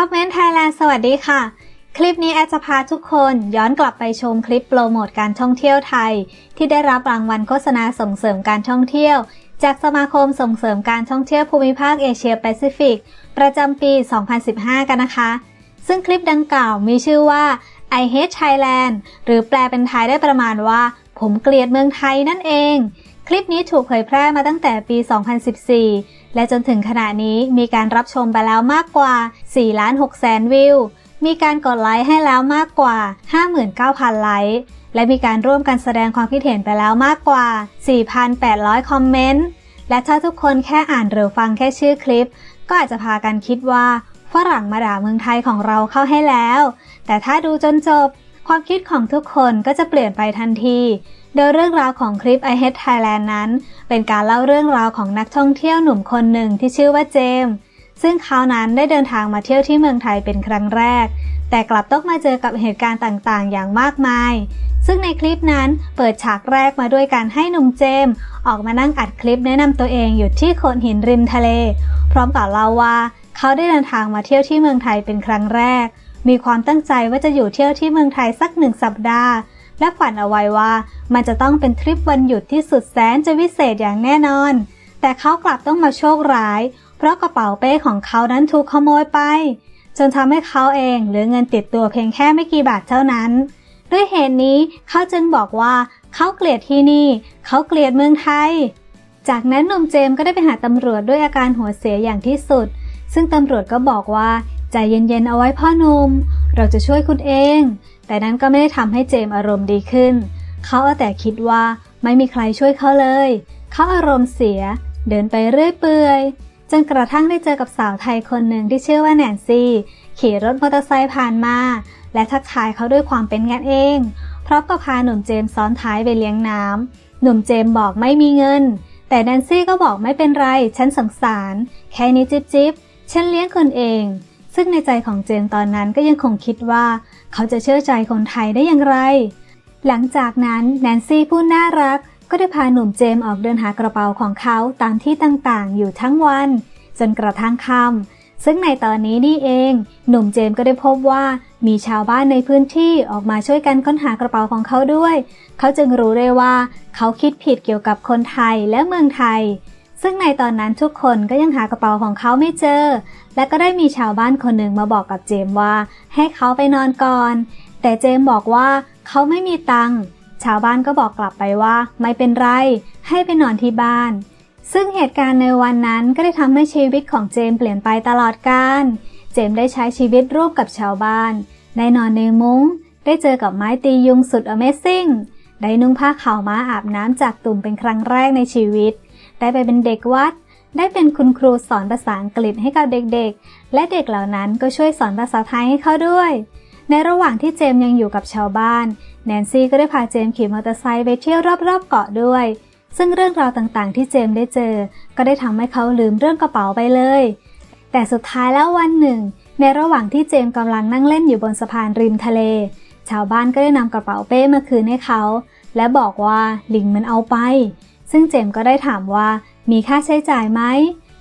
ท็อปเมนไทยแลนด์สวัสดีค่ะ คลิปนี้แอดจะพาทุกคนย้อนกลับไปชมคลิปโปรโมทการท่องเที่ยวไทย ที่ได้รับรางวัลโฆษณาส่งเสริมการท่องเที่ยว จากสมาคมส่งเสริมการท่องเที่ยวภูมิภาคเอเชียแปซิฟิก ประจำปี 2015 กันนะคะ ซึ่งคลิปดังกล่าวมีชื่อว่า I hate Thailand หรือแปลเป็นไทยได้ประมาณว่า ผมเกลียดเมืองไทยนั่นเอง คลิปนี้ถูกเผยแพร่มาตั้งแต่ปี 2014 และจนถึงขณะนี้มีการรับชมไปแล้วมากกว่า 4 ล้าน6แสนวิว มีการกดไลค์ให้แล้วมากกว่า 59,000 ไลค์ และมีการร่วมกันแสดงความคิดเห็นไปแล้วมากกว่า 4,800 คอมเมนต์ และถ้าทุกคนแค่อ่านหรือฟังแค่ชื่อคลิป ก็อาจจะพากันคิดว่าฝรั่งมาด่าเมืองไทยของเราเข้าให้แล้ว แต่ถ้าดูจนจบ ความคิดของทุกคนก็จะเปลี่ยนไปทันที โดยเรื่องราวของคลิป I Hate Thailand นั้น เป็นการเล่าเรื่องราวของนักท่องเที่ยวหนุ่มคนหนึ่งที่ชื่อว่าเจม ซึ่งเขานั้นได้เดินทางมาเที่ยวที่เมืองไทยเป็นครั้งแรก แต่กลับต้องมาเจอกับเหตุการณ์ต่างๆ อย่างมากมาย ซึ่งในคลิปนั้นเปิดฉากแรกมาด้วยการให้หนุ่มเจม ออกมานั่งอัดคลิปแนะนำตัวเองอยู่ที่โขดหินริมทะเล พร้อมกับเล่าว่าเขาได้เดินทางมาเที่ยวที่เมืองไทยเป็นครั้งแรก มีความตั้งใจว่าจะอยู่เที่ยวที่เมืองไทยสักหนึ่งสัปดาห์ และฝันเอาไว้ว่า มันจะต้องเป็นทริปวันหยุดที่สุดแสนจะวิเศษอย่างแน่นอน แต่เขากลับต้องมาโชคร้าย เพราะกระเป๋าเป้ของเขานั้นถูกขโมยไป จนทำให้เขาเองเหลือเงินติดตัวเพียงแค่ไม่กี่บาทเท่านั้น ด้วยเหตุนี้เขาจึงบอกว่าเขาเกลียดที่นี่ เขาเกลียดเมืองไทย จากนั้นหนุ่มเจมก็ได้ไปหาตำรวจด้วยอาการหัวเสียอย่างที่สุด ซึ่งตำรวจก็บอกว่าใจเย็นๆเอาไว้พ่อหนุ่มเราจะช่วยคุณเอง แต่นั้นก็ไม่ได้ทำให้เจมอารมณ์ดีขึ้น เขาเอาแต่คิดว่าไม่มีใครช่วยเขาเลย เขาอารมณ์เสีย เดินไปเรื่อยเปื่อยจนกระทั่งได้เจอกับสาวไทยคนหนึ่งที่ชื่อว่าแนนซี่ ขี่รถมอเตอร์ไซค์ผ่านมา และทักทายเขาด้วยความเป็นกันเอง พร้อมกับพาหนุ่มเจมซ้อนท้ายไปเลี้ยงน้ำหนุ่มเจมบอกไม่มีเงิน แต่แนนซี่ก็บอกไม่เป็นไร ฉันสงสาร แค่นี้จิ๊บจิ๊บฉันเลี้ยงคนเอง ซึ่งในใจของเจมตอนนั้นก็ยังคงคิดว่า เขาจะเชื่อใจคนไทยได้อย่างไร หลังจากนั้นแนนซี่ผู้น่ารัก ก็ได้พาหนุ่มเจมออกเดินหากระเป๋าของเขาตามที่ต่างๆ อยู่ทั้งวัน จนกระทั่งค่ำซึ่งในตอนนี้นี่เอง หนุ่มเจมก็ได้พบว่ามีชาวบ้านในพื้นที่ออกมาช่วยกันค้นหากระเป๋าของเขาด้วย เขาจึงรู้ได้ว่า เขาคิดผิดเกี่ยวกับคนไทยและเมืองไทย ซึ่งในตอนนั้นทุกคนก็ยังหากระเป๋าของเขาไม่เจอ และก็ได้มีชาวบ้านคนหนึ่งมาบอกกับเจมว่า ให้เขาไปนอนก่อน แต่เจมบอกว่าเขาไม่มีตังค์ ชาวบ้านก็บอกกลับไปว่า ไม่เป็นไร ให้ไปนอนที่บ้าน ซึ่งเหตุการณ์ในวันนั้นก็ได้ทำให้ชีวิตของเจมเปลี่ยนไปตลอดกาลเจมได้ใช้ชีวิตร่วมกับชาวบ้าน ได้นอนในมุง้ง ได้เจอกับไม้ตียุงสุด Amazing ได้นุ่งผ้าขาวม้าอาบน้ำจากตุ่มเป็นครั้งแรกในชีวิต ได้ไปเป็นเด็กวัด ได้เป็นคุณครูสอนภาษาอังกฤษให้กับเด็กๆ และเด็กเหล่านั้นก็ช่วยสอนภาษาไทยให้เขาด้วย ในระหว่างที่เจมยังอยู่กับชาวบ้าน แนนซี่ก็ได้พาเจมขี่มอเตอร์ไซค์ไปเที่ยวรอบๆเกาะด้วย ซึ่งเรื่องราวต่างๆ ที่เจมได้เจอ ก็ได้ทำให้เขาลืมเรื่องกระเป๋าไปเลย แต่สุดท้ายแล้ววันหนึ่ง ในระหว่างที่เจมกำลังนั่งเล่นอยู่บนสะพานริมทะเล ชาวบ้านก็ได้นำกระเป๋าเป้มาคืนให้เขาและบอกว่าลิงมันเอาไป ซึ่งเจมส์ก็ได้ถามว่ามีค่าใช้จ่ายไหม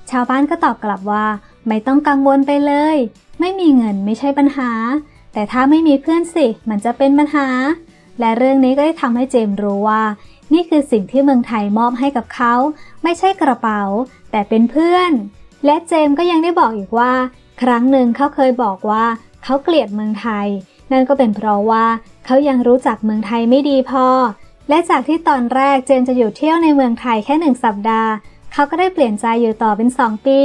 ชาวบ้านก็ตอบกลับว่า ไม่ต้องกังวลไปเลย ไม่มีเงินไม่ใช่ปัญหา แต่ถ้าไม่มีเพื่อนสิ มันจะเป็นปัญหา และเรื่องนี้ก็ได้ทำให้เจมส์รู้ว่า นี่คือสิ่งที่เมืองไทยมอบให้กับเขา ไม่ใช่กระเป๋า แต่เป็นเพื่อน และเจมส์ก็ยังได้บอกอีกว่า ครั้งหนึ่งเขาเคยบอกว่าเขาเกลียดเมืองไทย นั่นก็เป็นเพราะว่าเขายังรู้จักเมืองไทยไม่ดีพอ และจากที่ตอนแรกเจมจะอยู่เที่ยวในเมืองไทยแค่หนึ่งสัปดาห์ เขาก็ได้เปลี่ยนใจอยู่ต่อเป็นสองปี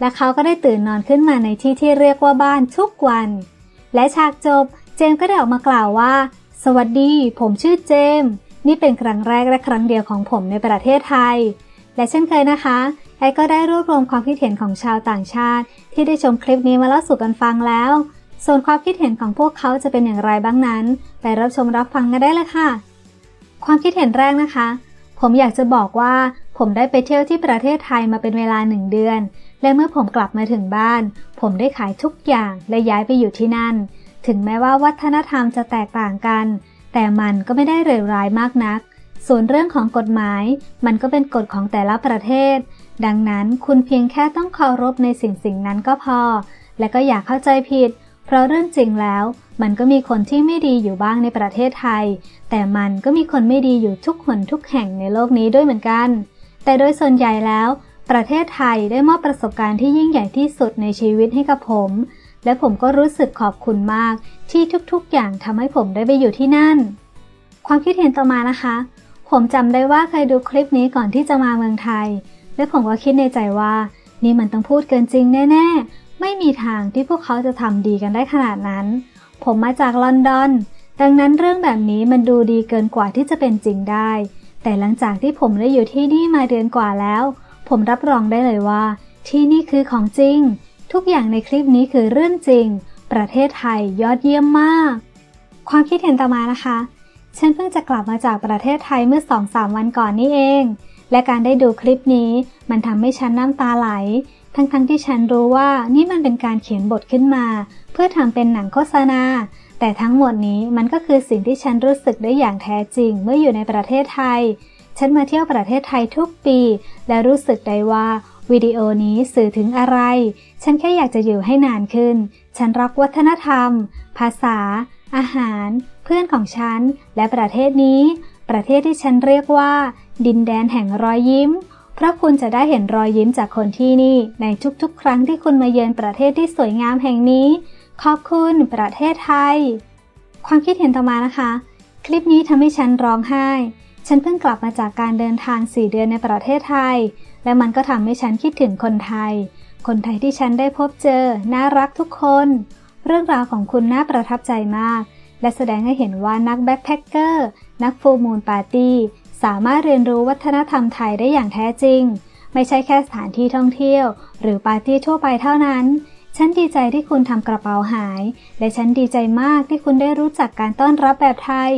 และเขาก็ได้ตื่นนอนขึ้นมาในที่ที่เรียกว่าบ้านทุกวัน และฉากจบเจมก็ได้ออกมากล่าวว่า สวัสดี ผมชื่อเจม นี่เป็นครั้งแรกและครั้งเดียวของผมในประเทศไทย และเช่นเคยนะคะไอก็ได้รวบรวมความคิดเห็นของชาวต่างชาติ ที่ได้ชมคลิปนี้มาเล่าสู่กันฟังแล้ว ส่วนความคิดเห็นของพวกเขาจะเป็นอย่างไรบ้างนั้น ไปรับชมรับฟังกันได้เลยค่ะ ความคิดเห็นแรกนะคะ ผมอยากจะบอกว่าผมได้ไปเที่ยวที่ประเทศไทยมาเป็นเวลาหนึ่งเดือน และเมื่อผมกลับมาถึงบ้าน ผมได้ขายทุกอย่างและย้ายไปอยู่ที่นั่น ถึงแม้ว่าวัฒนธรรมจะแตกต่างกัน แต่มันก็ไม่ได้เลวร้ายมากนัก ส่วนเรื่องของกฎหมาย มันก็เป็นกฎของแต่ละประเทศ ดังนั้นคุณเพียงแค่ต้องเคารพในสิ่งสิ่งนั้นก็พอ และก็อยากเข้าใจผิด เพราะเรื่องจริงแล้ว มันก็มีคนที่ไม่ดีอยู่บ้างในประเทศไทย แต่มันก็มีคนไม่ดีอยู่ทุกคนทุกแห่งในโลกนี้ด้วยเหมือนกัน แต่โดยส่วนใหญ่แล้ว ประเทศไทยได้มอบประสบการณ์ที่ยิ่งใหญ่ที่สุดในชีวิตให้กับผม และผมก็รู้สึกขอบคุณมาก ที่ทุกๆ อย่างทำให้ผมได้ไปอยู่ที่นั่น ความคิดเห็นต่อมานะคะ ผมจำได้ว่าเคยดูคลิปนี้ก่อนที่จะมาเมืองไทย และผมก็คิดในใจว่านี่มันต้องพูดเกินจริงแน่ ๆ ไม่มีทางที่พวกเขาจะทำดีกันได้ขนาดนั้น ผมมาจากลอนดอน ดังนั้นเรื่องแบบนี้มันดูดีเกินกว่าที่จะเป็นจริงได้ แต่หลังจากที่ผมได้อยู่ที่นี่มาเดือนกว่าแล้ว ผมรับรองได้เลยว่า ที่นี่คือของจริง ทุกอย่างในคลิปนี้คือเรื่องจริง ประเทศไทยยอดเยี่ยมมาก ความคิดเห็นต่อมานะคะ ฉันเพิ่งจะกลับมาจากประเทศไทยเมื่อ 2-3 วันก่อนนี่เองและการได้ดูคลิปนี้มันทำให้ฉันน้ำตาไหล ทั้งๆทที่ฉันรู้ว่านี่มันเป็นการเขียนบทขึ้นมา เพื่อทำเป็นหนังโฆษณา แต่ทั้งหมดนี้มันก็คือสิ่งที่ฉันรู้สึกได้อย่างแท้จริงเมื่ออยู่ในประเทศไทย ฉันมาเที่ยวประเทศไทยทุกปี และรู้สึกได้ว่าวิดีโอนี้สื่อถึงอะไร ฉันแค่อยากจะอยู่ให้นานขึ้น ฉันรักวัฒนธรรม ภาษา อาหาร เพื่อนของฉัน และประเทศนี้ ประเทศที่ฉันเรียกว่า ดินแดนแห่งรอยยิ้ม เพราะคุณจะได้เห็นรอยยิ้มจากคนที่นี่ ในทุกๆ ครั้งที่คุณมาเยือนประเทศที่สวยงามแห่งนี้ ขอบคุณประเทศไทย ความคิดเห็นต่อมานะคะ คลิปนี้ทำให้ฉันร้องไห้ ฉันเพิ่งกลับมาจากการเดินทาง 4 เดือนในประเทศไทย และมันก็ทำให้ฉันคิดถึงคนไทย คนไทยที่ฉันได้พบเจอ น่ารักทุกคน เรื่องราวของคุณน่าประทับใจมาก และแสดงให้เห็นว่านักแบ็คแพคเกอร์นักฟูมูลปาร์ตี้ สามารถเรียนรู้วัฒนธรรมไทยได้อย่างแท้จริง ไม่ใช่แค่สถานที่ท่องเที่ยว หรือปาร์ตี้ทั่วไปเท่านั้น ฉันดีใจที่คุณทำกระเป๋าหาย และฉันดีใจมากที่คุณได้รู้จักการต้อนรับแบบไทย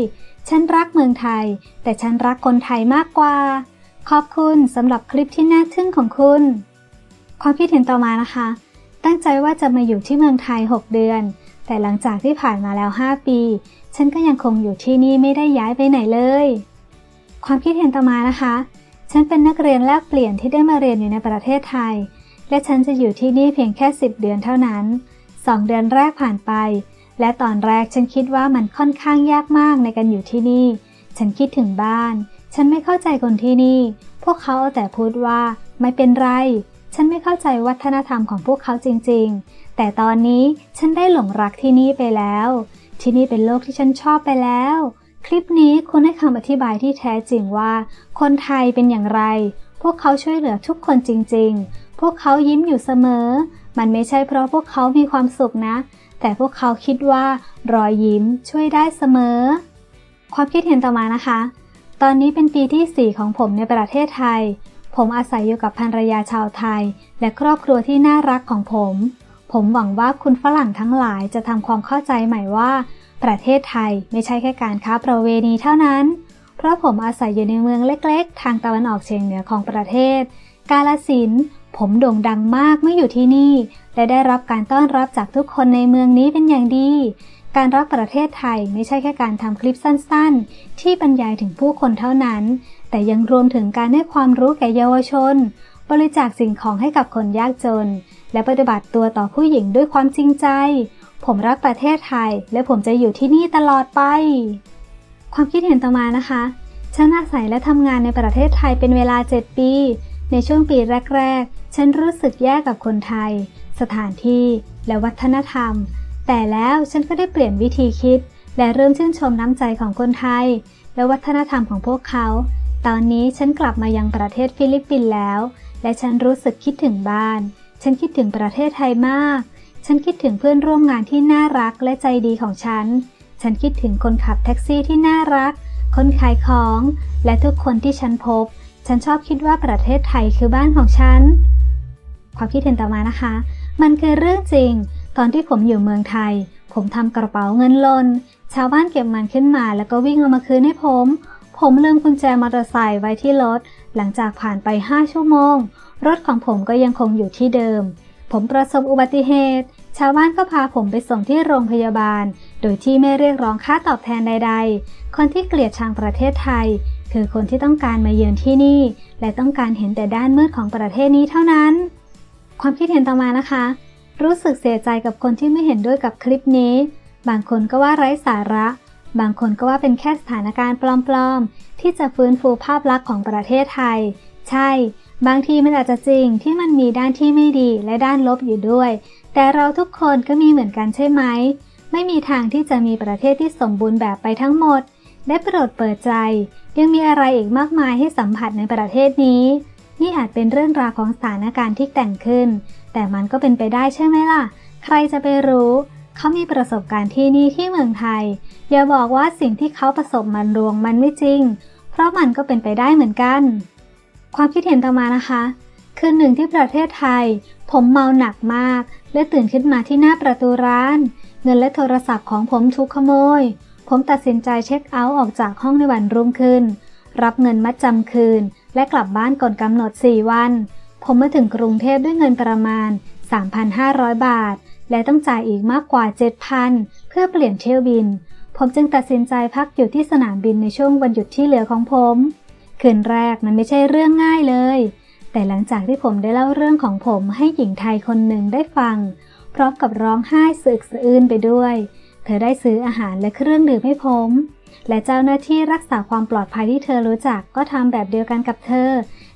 ฉันรักเมืองไทย แต่ฉันรักคนไทยมากกว่า ขอบคุณสำหรับคลิปที่น่าทึ่งของคุณ ความคิดเห็นต่อมานะคะ ตั้งใจว่าจะมาอยู่ที่เมืองไทย 6 เดือน แต่หลังจากที่ผ่านมาแล้ว 5 ปี ฉันก็ยังคงอยู่ที่นี่ไม่ได้ย้ายไปไหนเลย ความคิดเห็นต่อมานะคะ ฉันเป็นนักเรียนแลกเปลี่ยนที่ได้มาเรียนอยู่ในประเทศไทย และฉันจะอยู่ที่นี่เพียงแค่ 10 เดือนเท่านั้น 2 เดือนแรกผ่านไป และตอนแรกฉันคิดว่ามันค่อนข้างยากมากในการอยู่ที่นี่ ฉันคิดถึงบ้าน ฉันไม่เข้าใจคนที่นี่ พวกเขาเอาแต่พูดว่า ไม่เป็นไร ฉันไม่เข้าใจวัฒนธรรมของพวกเขาจริง ๆ แต่ตอนนี้ฉันได้หลงรักที่นี่ไปแล้ว ที่นี่เป็นโลกที่ฉันชอบไปแล้ว คลิปนี้คุณให้คำอธิบายที่แท้จริงว่า คนไทยเป็นอย่างไร พวกเขาช่วยเหลือทุกคนจริง ๆ พวกเขายิ้มอยู่เสมอ มันไม่ใช่เพราะพวกเขามีความสุขนะ แต่พวกเขาคิดว่ารอยยิ้มช่วยได้เสมอ ความคิดเห็นต่อมานะคะ ตอนนี้เป็นปีที่ 4 ของผมในประเทศไทย ผมอาศัยอยู่กับภรรยาชาวไทย และครอบครัวที่น่ารักของผม ผมหวังว่าคุณฝรั่งทั้งหลายจะทำความเข้าใจใหม่ว่า ประเทศไทยไม่ใช่แค่การค้าประเวณีเท่านั้น เพราะผมอาศัยอยู่ในเมืองเล็กๆ ทางตะวันออกเฉียงเหนือของประเทศ กาลสินผมโด่งดังมากเมื่ออยู่ที่นี่ และได้รับการต้อนรับจากทุกคนในเมืองนี้เป็นอย่างดี การรักประเทศไทยไม่ใช่แค่การทำคลิปสั้นๆ ที่บรรยายถึงผู้คนเท่านั้น แต่ยังรวมถึงการให้ความรู้แก่เยาวชน บริจาคสิ่งของให้กับคนยากจน และปฏิบัติตัวต่อผู้หญิงด้วยความจริงใจ ผมรักประเทศไทย และผมจะอยู่ที่นี่ตลอดไป ความคิดเห็นต่อมานะคะฉันอาศัยและทำงานในประเทศไทยเป็นเวลา 7 ปี ในช่วงปีแรก ๆ ฉันรู้สึกแย่กับคนไทย สถานที่ และวัฒนธรรม แต่แล้วฉันก็ได้เปลี่ยนวิธีคิด และเริ่มชื่นชมน้ำใจของคนไทย และวัฒนธรรมของพวกเขา ตอนนี้ฉันกลับมายังประเทศฟิลิปปินส์แล้ว และฉันรู้สึกคิดถึงบ้าน ฉันคิดถึงประเทศไทยมาก ฉันคิดถึงเพื่อนร่วมงานที่น่ารักและใจดีของฉัน ฉันคิดถึงคนขับแท็กซี่ที่น่ารัก คนขายของ และทุกคนที่ฉันพบ ฉันชอบคิดว่าประเทศไทยคือบ้านของฉัน ความคิดเห็นต่อมานะคะ มันคือเรื่องจริง ตอนที่ผมอยู่เมืองไทย ผมทำกระเป๋าเงินลน ชาวบ้านเก็บมันขึ้นมา แล้วก็วิ่งเอามาคืนให้ผม ผมลืมกุญแจมอเตอร์ไซค์ไว้ที่รถ หลังจากผ่านไป 5 ชั่วโมง รถของผมก็ยังคงอยู่ที่เดิม ผมประสบอุบัติเหตุ ชาวบ้านก็พาผมไปส่งที่โรงพยาบาล โดยที่ไม่เรียกร้องค่าตอบแทนใด ๆ คนที่เกลียดชังประเทศไทย คือคนที่ต้องการมาเยือนที่นี่ และต้องการเห็นแต่ด้านมืดของประเทศนี้เท่านั้น ความคิดเห็นต่อมานะคะ รู้สึกเสียใจกับคนที่ไม่เห็นด้วยกับคลิปนี้ บางคนก็ว่าไร้สาระ บางคนก็ว่าเป็นแค่สถานการณ์ปลอมๆ ที่จะฟื้นฟูภาพลักษณ์ของประเทศไทย ใช่ บางทีมันอาจจะจริงที่มันมีด้านที่ไม่ดีและด้านลบอยู่ด้วย แต่เราทุกคนก็มีเหมือนกันใช่ไหม ไม่มีทางที่จะมีประเทศที่สมบูรณ์แบบไปทั้งหมด ได้โปรดเปิดใจ ยังมีอะไรอีกมากมายให้สัมผัสในประเทศนี้ นี่อาจเป็นเรื่องราวของสถานการณ์ที่แต่งขึ้น แต่มันก็เป็นไปได้ใช่ไหมล่ะ ใครจะไปรู้ เขามีประสบการณ์ที่นี่ที่เมืองไทย อย่าบอกว่าสิ่งที่เขาประสบมันรวงมันไม่จริง เพราะมันก็เป็นไปได้เหมือนกัน ความคิดเห็นต่อมานะคะคืนหนึ่งที่ประเทศไทย ผมเมาหนักมาก และตื่นขึ้นมาที่หน้าประตูร้าน เงินและโทรศัพท์ของผมถูกขโมย ผมตัดสินใจเช็คเอาท์ออกจากห้องในวันรุ่งขึ้น รับเงินมัดจำคืน และกลับบ้านก่อนกำหนด 4 วัน ผมมาถึงกรุงเทพด้วยเงินประมาณ 3,500 บาท และต้องจ่ายอีกมากกว่า 7,000 เพื่อเปลี่ยนเที่ยวบิน ผมจึงตัดสินใจพักอยู่ที่สนามบินในช่วงวันหยุดที่เหลือของผม คืนแรกมันไม่ใช่เรื่องง่ายเลย แต่หลังจากที่ผมได้เล่าเรื่องของผมให้หญิงไทยคนหนึ่งได้ฟัง พร้อมกับร้องไห้สึกสะอื้นไปด้วย เธอได้ซื้ออาหารและเครื่องดื่มให้ผม และเจ้าหน้าที่รักษาความปลอดภัยที่เธอรู้จักก็ทำแบบเดียวกันกับเธอ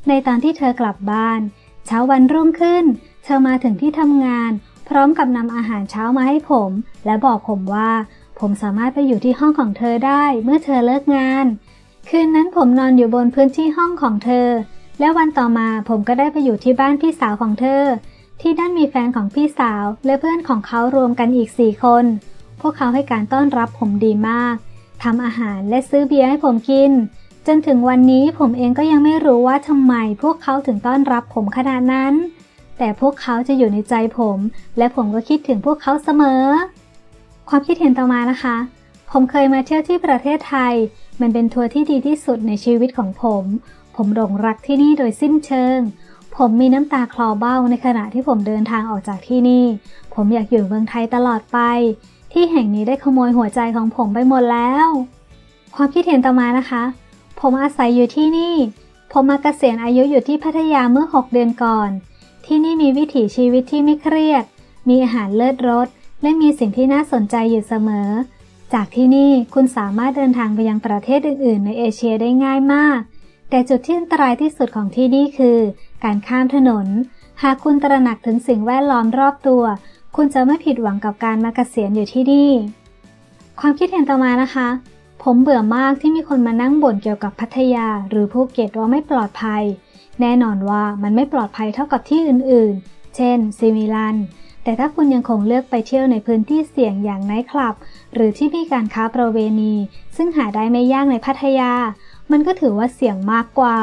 ในตอนที่เธอกลับบ้าน เช้าวันรุ่งขึ้น เธอมาถึงที่ทำงาน พร้อมกับนำอาหารเช้ามาให้ผม และบอกผมว่า ผมสามารถไปอยู่ที่ห้องของเธอได้เมื่อเธอเลิกงาน คืนนั้นผมนอนอยู่บนพื้นที่ห้องของเธอ และวันต่อมาผมก็ได้ไปอยู่ที่บ้านพี่สาวของเธอ ที่นั่นมีแฟนของพี่สาวและเพื่อนของเขารวมกันอีกสี่คน พวกเขาให้การต้อนรับผมดีมากทำอาหารและซื้อเบียร์ให้ผมกิน จนถึงวันนี้ผมเองก็ยังไม่รู้ว่าทำไมพวกเขาถึงต้อนรับผมขนาดนั้น แต่พวกเขาจะอยู่ในใจผม และผมก็คิดถึงพวกเขาเสมอ ความคิดเห็นต่อมานะคะ ผมเคยมาเที่ยวที่ประเทศไทย มันเป็นทัวร์ที่ดีที่สุดในชีวิตของผม ผมหลงรักที่นี่โดยสิ้นเชิง ผมมีน้ำตาคลอเบ้าในขณะที่ผมเดินทางออกจากที่นี่ ผมอยากอยู่เมืองไทยตลอดไป ที่แห่งนี้ได้ขโมยหัวใจของผมไปหมดแล้ว ความคิดเห็นต่อมานะคะ ผมอาศัยอยู่ที่นี่ ผมมาเกษียณอายุอยู่ที่พัทยาเมื่อ 6 เดือนก่อน ที่นี่มีวิถีชีวิตที่ไม่เครียด มีอาหารเลิศรส และมีสิ่งที่น่าสนใจอยู่เสมอ จากที่นี่คุณสามารถเดินทางไปยังประเทศอื่น ๆ ในเอเชียได้ง่ายมาก แต่จุดที่อันตรายที่สุดของที่นี่คือ การข้ามถนน หากคุณตระหนักถึงสิ่งแวดล้อมรอบตัว คุณจะไม่ผิดหวังกับการมาเกษียณอยู่ที่นี่ ความคิดเห็นต่อมานะคะ ผมเบื่อมากที่มีคนมานั่งบ่นเกี่ยวกับพัทยา หรือภูเก็ตว่าไม่ปลอดภัย แน่นอนว่ามันไม่ปลอดภัยเท่ากับที่อื่น ๆ เช่นซิมิลัน แต่ถ้าคุณยังคงเลือกไปเที่ยวในพื้นที่เสี่ยงอย่างไนท์คลับ หรือที่มีการค้าประเวณี ซึ่งหาได้ไม่ยากในพัทยา มันก็ถือว่าเสี่ยงมากกว่า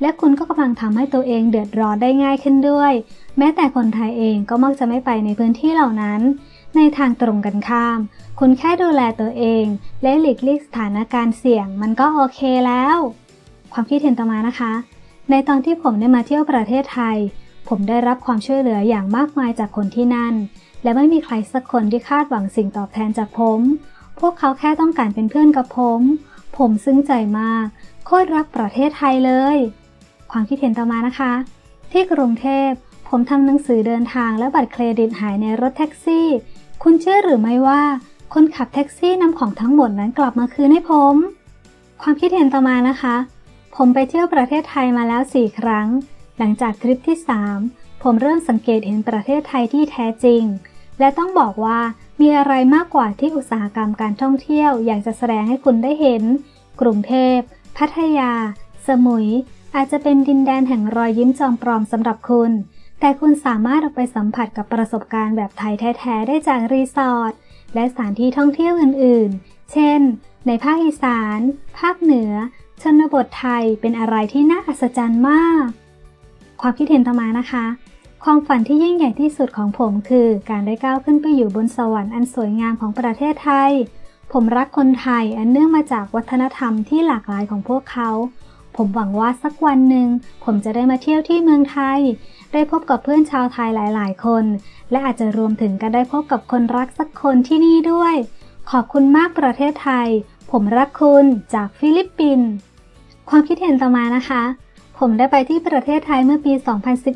และคุณก็กำลังทำให้ตัวเองเดือดร้อนได้ง่ายขึ้นด้วย แม้แต่คนไทยเองก็มักจะไม่ไปในพื้นที่เหล่านั้น ในทางตรงกันข้าม คุณแค่ดูแลตัวเอง และหลีกเลี่ยงสถานการณ์เสี่ยงมันก็โอเคแล้ว ความคิดเห็นต่อมานะคะ ในตอนที่ผมได้มาเที่ยวประเทศไทย ผมได้รับความช่วยเหลืออย่างมากมายจากคนที่นั่น และไม่มีใครสักคนที่คาดหวังสิ่งตอบแทนจากผม พวกเขาแค่ต้องการเป็นเพื่อนกับผม ผมซึ้งใจมาก โคตรรักประเทศไทยเลย ความคิดเห็นต่อมานะคะ ที่กรุงเทพผมทำหนังสือเดินทางและบัตรเครดิตหายในรถแท็กซี่ คุณเชื่อหรือไม่ว่า คนขับแท็กซี่นำของทั้งหมดนั้นกลับมาคืนให้ผม ความคิดเห็นต่อมานะคะ ผมไปเที่ยวประเทศไทยมาแล้ว 4 ครั้ง หลังจากทริปที่ 3 ผมเริ่มสังเกตเห็นประเทศไทยที่แท้จริง และต้องบอกว่ามีอะไรมากกว่าที่อุตสาหกรรมการท่องเที่ยว อยากจะแสดงให้คุณได้เห็น กรุงเทพ พัทยา สมุย อาจจะเป็นดินแดนแห่งรอยยิ้มจอมปลอมสำหรับคุณ แต่คุณสามารถเอาไปสัมผัสกับประสบการณ์แบบไทยแท้ๆได้จากรีสอร์ทและสถานที่ท่องเที่ยวอื่นๆ เช่น ในภาคอีสาน ภาคเหนือ ชนบทไทยเป็นอะไรที่น่าอัศจรรย์มาก ความคิดเห็นต่อมานะคะ ความฝันที่ยิ่งใหญ่ที่สุดของผมคือการได้ก้าวขึ้นไปอยู่บนสวรรค์อันสวยงามของประเทศไทย ผมรักคนไทยอันเนื่องมาจากวัฒนธรรมที่หลากหลายของพวกเขา ผมหวังว่าสักวันหนึ่งผมจะได้มาเที่ยวที่เมืองไทย ได้พบกับเพื่อนชาวไทยหลาย ๆ คน และอาจจะรวมถึงการได้พบกับคนรักสักคนที่นี่ด้วย ขอบคุณมากประเทศไทย ผมรักคุณจากฟิลิปปินส์ความคิดเห็นต่อมานะคะ ผมได้ไปที่ประเทศไทยเมื่อปี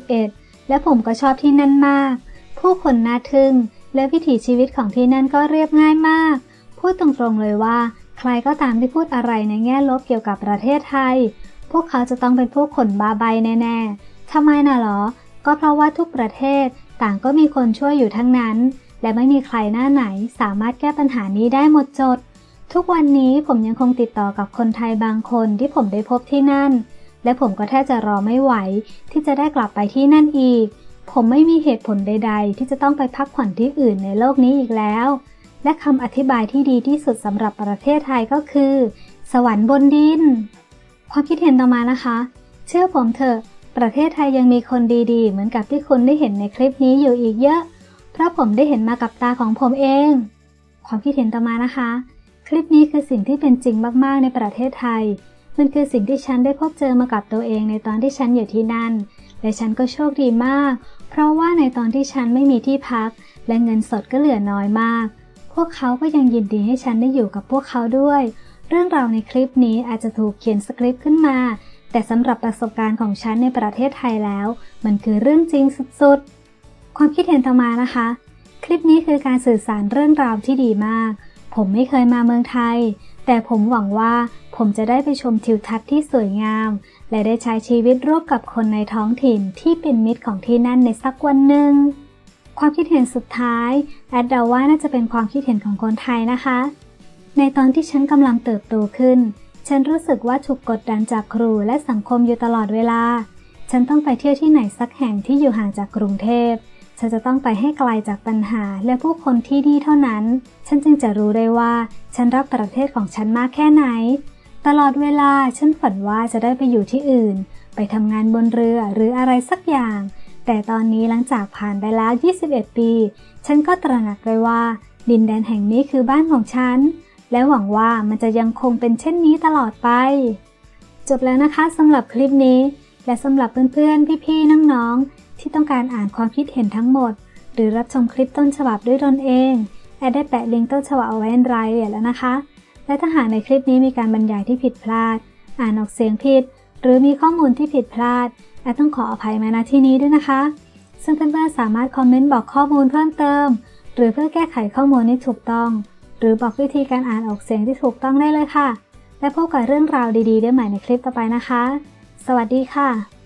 2011 และผมก็ชอบที่นั่นมาก ผู้คนน่าทึ่ง และวิถีชีวิตของที่นั่นก็เรียบง่ายมาก พูดตรงๆเลยว่า ใครก็ตามที่พูดอะไรในแง่ลบเกี่ยวกับประเทศไทย พวกเขาจะต้องเป็นพวกคนบาใบแน่ๆทำไมน่ะหรอ ก็เพราะว่าทุกประเทศต่างก็มีคนช่วยอยู่ทั้งนั้น และไม่มีใครหน้าไหนสามารถแก้ปัญหานี้ได้หมดจด ทุกวันนี้ผมยังคงติดต่อกับคนไทยบางคนที่ผมได้พบที่นั่น และผมก็แทบจะรอไม่ไหว ที่จะได้กลับไปที่นั่นอีก ผมไม่มีเหตุผลใด ๆ ที่จะต้องไปพักผ่อนที่อื่นในโลกนี้อีกแล้ว และคำอธิบายที่ดีที่สุดสำหรับประเทศไทยก็คือ สวรรค์บนดิน ความคิดเห็นต่อมานะคะ เชื่อผมเถอะ ประเทศไทยยังมีคนดีๆ เหมือนกับที่คุณได้เห็นในคลิปนี้อยู่อีกเยอะ เพราะผมได้เห็นมากับตาของผมเอง ความคิดเห็นต่อมานะคะ คลิปนี้คือสิ่งที่เป็นจริงมากๆในประเทศไทย มันคือสิ่งที่ฉันได้พบเจอมากับตัวเองในตอนที่ฉันอยู่ที่นั่น และฉันก็โชคดีมาก เพราะว่าในตอนที่ฉันไม่มีที่พัก และเงินสดก็เหลือน้อยมาก พวกเขาก็ยังยินดีให้ฉันได้อยู่กับพวกเขาด้วย เรื่องราวในคลิปนี้อาจจะถูกเขียนสคริปต์ขึ้นมา แต่สำหรับประสบการณ์ของฉันในประเทศไทยแล้ว มันคือเรื่องจริงสุดๆ ความคิดเห็นต่อมานะคะ คลิปนี้คือการสื่อสารเรื่องราวที่ดีมาก ผมไม่เคยมาเมืองไทย แต่ผมหวังว่าผมจะได้ไปชมทิวทัศน์ที่สวยงาม และได้ใช้ชีวิตร่วมกับคนในท้องถิ่นที่เป็นมิตรของที่นั่นในสักวันหนึ่ง ความคิดเห็นสุดท้ายแอดเดาว่าน่าจะเป็นความคิดเห็นของคนไทยนะคะ ในตอนที่ฉันกำลังเติบโตขึ้น ฉันรู้สึกว่าถูกกดดันจากครูและสังคมอยู่ตลอดเวลา ฉันต้องไปเที่ยวที่ไหนสักแห่งที่อยู่ห่างจากกรุงเทพ ฉันจะต้องไปให้ไกลจากปัญหาและผู้คนที่นี่เท่านั้น ฉันจึงจะรู้ได้ว่าฉันรักประเทศของฉันมากแค่ไหน ตลอดเวลาฉันฝันว่าจะได้ไปอยู่ที่อื่น ไปทำงานบนเรือหรืออะไรสักอย่าง แต่ตอนนี้หลังจากผ่านไปแล้ว 21 ปี ฉันก็ตระหนักเลยว่า ดินแดนแห่งนี้คือบ้านของฉัน และหวังว่ามันจะยังคงเป็นเช่นนี้ตลอดไป จบแล้วนะคะสำหรับคลิปนี้ และสำหรับเพื่อนๆ พี่ๆ น้องๆ ที่ต้องการอ่านความคิดเห็นทั้งหมด หรือรับชมคลิปต้นฉบับด้วยตนเอง แอดได้แปะลิงก์ต้นฉบับเอาไว้ในรายละเอียดแล้วนะคะ และถ้าหากในคลิปนี้มีการบรรยายที่ผิดพลาด อ่านออกเสียงผิด หรือมีข้อมูลที่ผิดพลาด แอดต้องขออภัยมาณที่นี้ด้วยนะคะ ซึ่งเพื่อนๆสามารถคอมเมนต์บอกข้อมูลเพิ่มเติม หรือเพื่อแก้ไขข้อมูลที่ถูกต้อง หรือบอกวิธีการอ่านออกเสียงที่ถูกต้องได้เลยค่ะ และพบกับเรื่องราวดี ๆ ได้ใหม่ในคลิปต่อไปนะคะ สวัสดีค่ะ